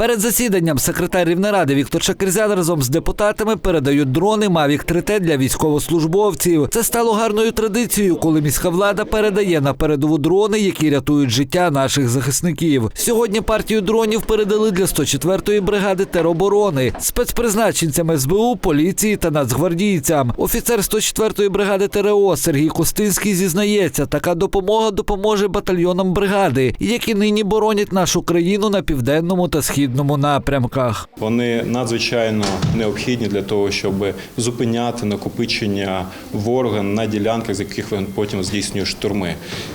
Перед засіданням секретар Рівнеради Віктор Шакерзян разом з депутатами передають дрони Mavic 3T для військовослужбовців. Це стало гарною традицією, коли міська влада передає на передову дрони, які рятують життя наших захисників. Сьогодні партію дронів передали для 104-ї бригади тероборони, спецпризначенцям СБУ, поліції та нацгвардійцям. Офіцер 104-ї бригади ТРО Сергій Костинський зізнається, така допомога допоможе батальйонам бригади, які нині боронять нашу країну на південному та східному напрямках. Вони надзвичайно необхідні для того, щоб зупиняти накопичення ворога на ділянках, з яких він потім здійснює штурми.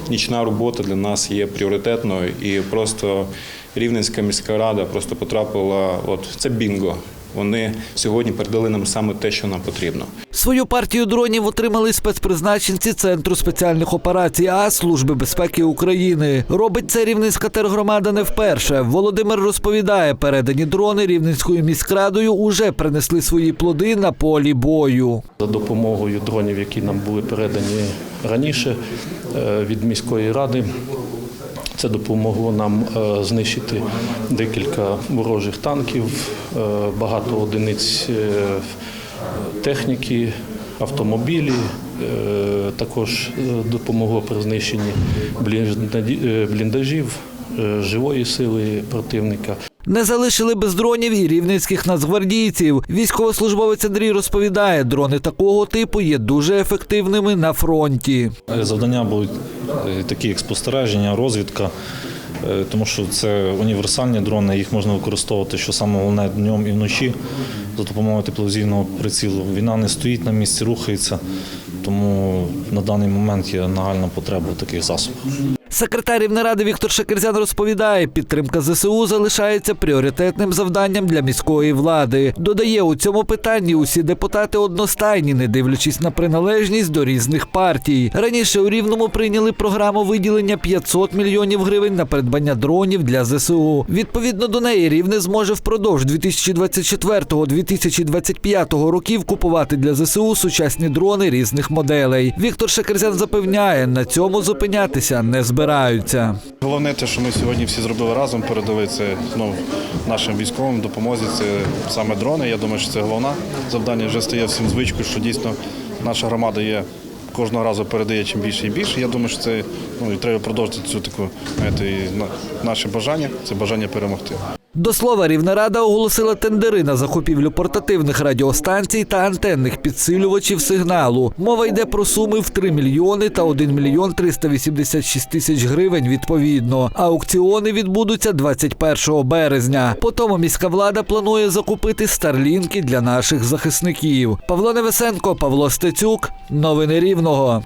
Нічна робота для нас є пріоритетною, і просто Рівненська міська рада просто потрапила. От це бінго. Вони сьогодні передали нам саме те, що нам потрібно. Свою партію дронів отримали спецпризначенці Центру спеціальних операцій А Служби безпеки України. Робить це Рівненська тергромада не вперше. Володимир розповідає, передані дрони Рівненською міськрадою уже принесли свої плоди на полі бою. За допомогою дронів, які нам були передані раніше е, від міської ради, це допомогло нам е, знищити декілька ворожих танків, е, багато одиниць е, техніки, автомобілі. Також допомогло при знищенні бліндажів, живої сили противника. Не залишили без дронів і рівненських нацгвардійців. Військовослужбовець Андрій розповідає, дрони такого типу є дуже ефективними на фронті. Завдання будуть е, такі як спостереження, розвідка, е, тому що це універсальні дрони, їх можна використовувати, що саме головне днем і вночі за допомогою тепловізійного прицілу. Війна не стоїть на місці, рухається, тому на даний момент є нагальна потреба в таких засобах. Секретар Рівнеради Віктор Шакерзян розповідає, підтримка ЗСУ залишається пріоритетним завданням для міської влади. Додає, у цьому питанні усі депутати одностайні, не дивлячись на приналежність до різних партій. Раніше у Рівному прийняли програму виділення 500 мільйонів гривень на придбання дронів для ЗСУ. Відповідно до неї Рівне зможе впродовж 2024-2025 років купувати для ЗСУ сучасні дрони різних моделей. Віктор Шакерзян запевняє, на цьому зупинятися не збираються. Головне те, що ми сьогодні всі зробили разом, передали це ну, нашим військовим допомозі. Це саме дрони. Я думаю, що це головне завдання. Вже стає всім звичкою, що дійсно наша громада є. Кожного разу передає чим більше і більше. Я думаю, що це ну і треба продовжити цю таку знаєте, наше бажання це бажання перемогти. До слова, Рівнерада оголосила тендери на закупівлю портативних радіостанцій та антенних підсилювачів сигналу. Мова йде про суми в 3 мільйони та 1 мільйон 386 тисяч гривень відповідно. Аукціони відбудуться 21 березня. Потім міська влада планує закупити старлінки для наших захисників. Павло Невесенко, Павло Стецюк. Новини Рівного.